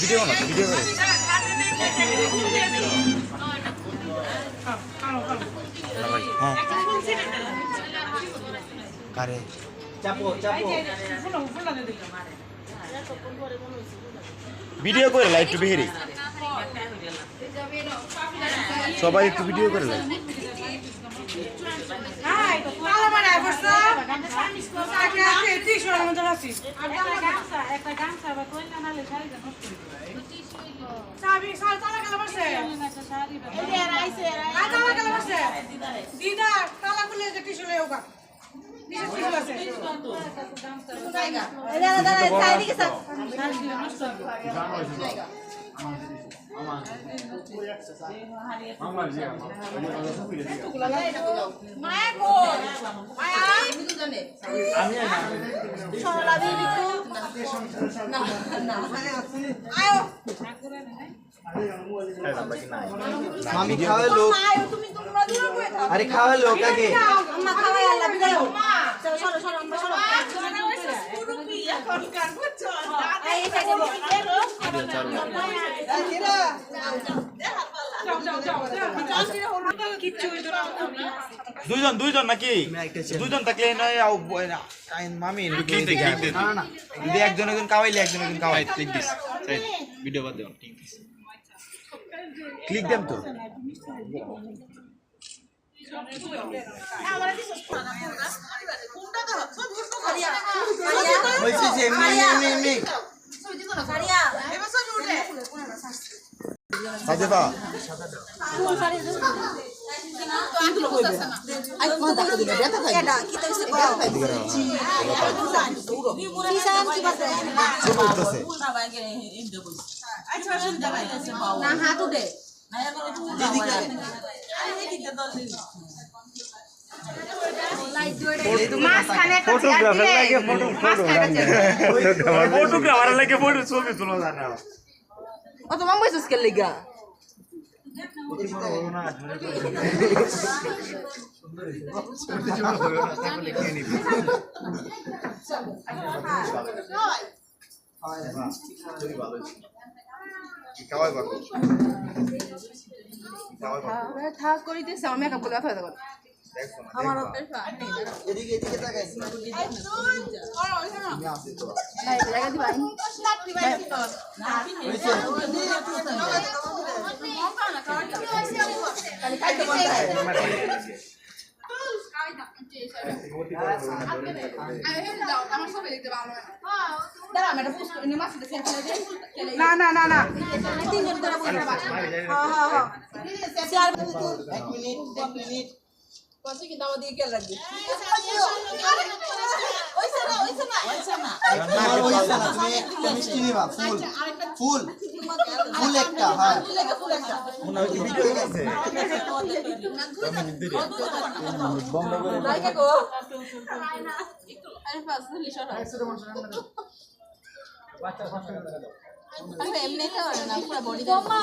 Video না video করে কারে চাপো চাপো ভিডিও করে লাইভ একটু বেহেরে সবাই একটু ভিডিও করে লাইভ। সাল তালা খুলে যে টিস্যু লয়ে মামি খাওয়াই লোক। আরে খাওয়াই লোক আগে। আমরা চলো। দুইজন দুইজন নাকি। দুইজন থাকলে নয় মামি। না না যদি একজন একজন কাওয়াইলে একজন একজন কাওয়াই ক্লিক দিস ভিডিও বাদ দেও ক্লিক তো হইছে যে এমনি এমনি এমনি সাজে দা শুরু করতেছে ফটোগ্রাফার লাগে ফটো ফটোগ্রাফার লাগে। ফটো ছবি তোলা যায় না। O tomamos esos que liga. কাওয়াই বাকো থা করে দিয়েছে আমার মেকআপ করে কথা কথা আমার এদিকে এদিকে তাকাই না না না না তিনজন করে বসে হ্যাঁ হ্যাঁ হ্যাঁ এক মিনিট এক মিনিট পাশে কি দাও দিয়ে গেল রাখবি। আমার হইছে না তুমি একটা মিষ্টি নিবা ফুল। ফুল। ফুল একটা হ্যাঁ। মনে হয় ভিডিও গেছে। বন্ধ করে লাইকে গো আরে পাস দিলি সরা আরে এমনি তো না পুরো বডি দাও মা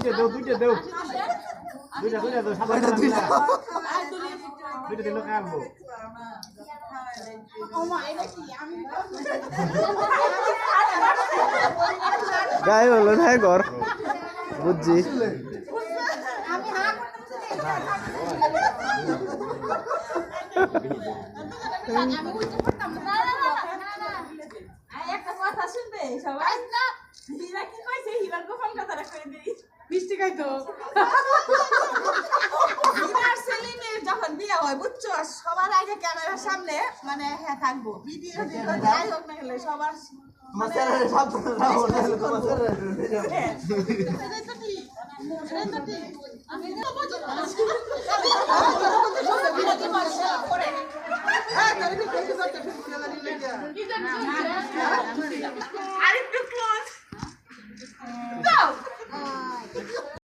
দুইটা দেও দুইটা দেও দুইটা দুইটা দেও সাদা ওইটা দুইটা দুইটা দিলে কাটবো গায়ে হলো না ঘর বুঝছি একটা কথা শুনবে সবাই হীরা কি কইছে হীরার গোপন কথাটা কই দেই মিষ্টি খাইতো বিনার সেলিমে যখন বিয়ে হয় বুঝছ? সবার আগে ক্যামেরার সামনে মানে হ্যাঁ থাকব। ভিডিও যাই হোক না গেলে সবার মানে মানে হ্যাঁ। আরেকটু 哎呀